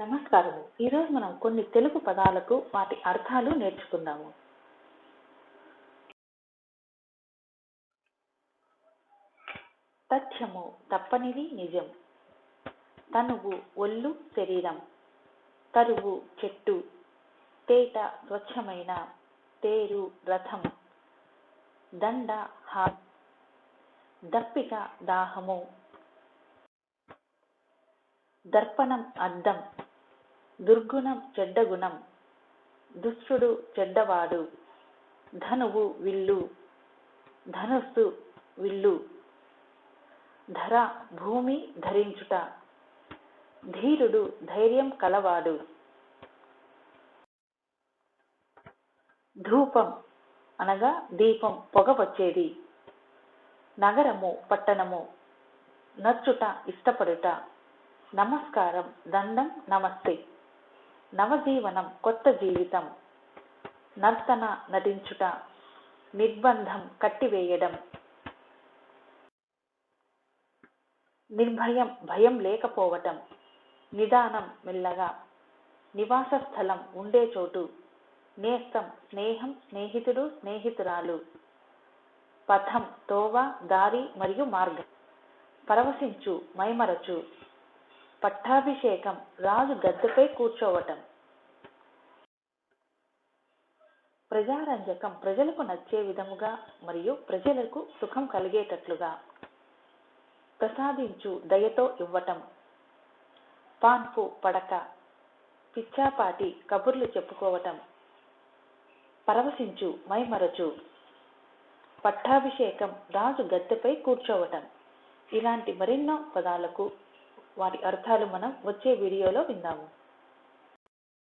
నమస్కారము. ఈరోజు మనం కొన్ని తెలుగు పదాలకు వాటి అర్థాలు నేర్చుకుందాము. తథ్యము తప్పనిది నిజం. తనువు ఒళ్ళు శరీరం. తరువు చెట్టు. తేట స్వచ్ఛమైన. తేరు రథం. దండ హా దప్పిక దాహము. దర్పణం అద్దం. దుర్గుణం చెడ్డ గుణం. దుష్టుడు చెడ్డవాడు. ధనువు విల్లు. ధనుస్సు విల్లు. ధర భూమి ధరించుట. ధీరుడు ధైర్యం కలవాడు. ధూపం అనగా దీపం పొగ వచ్చేది. నగరము పట్టణము నచ్చుట ఇష్టపడుట. నమస్కారం దండం నమస్తే. నవజీవనం కొత్త జీవితం. నర్తన నటించుట నిర్బంధం కట్టివేయడం. నిర్భయం భయం లేకపోవటం. నిదానం మెల్లగా. నివాస స్థలం ఉండే చోటు. నేస్తం స్నేహం స్నేహితుడు స్నేహితురాలు. పథం తోవ దారి మరియు మార్గం. పరవశించు మైమరచు. పట్టాభిషేకం. రాజు గద్దెపై కూర్చోవటం. ప్రజారంజకం ప్రజలకు నచ్చే విధముగా మరియు ప్రజలకు సుఖం కలిగేటట్లుగా ప్రసాదించు దయతో ఇవ్వటం. పాన్పు పడక పిచ్చాపాటి కబుర్లు చెప్పుకోవటం. పరవశించు మైమరచు. పట్టాభిషేకం రాజు గద్దెపై కూర్చోవటం. ఇలాంటి మరెన్నో పదాలకు వాటి అర్థాలు మనం వచ్చే వీడియోలో విందాము.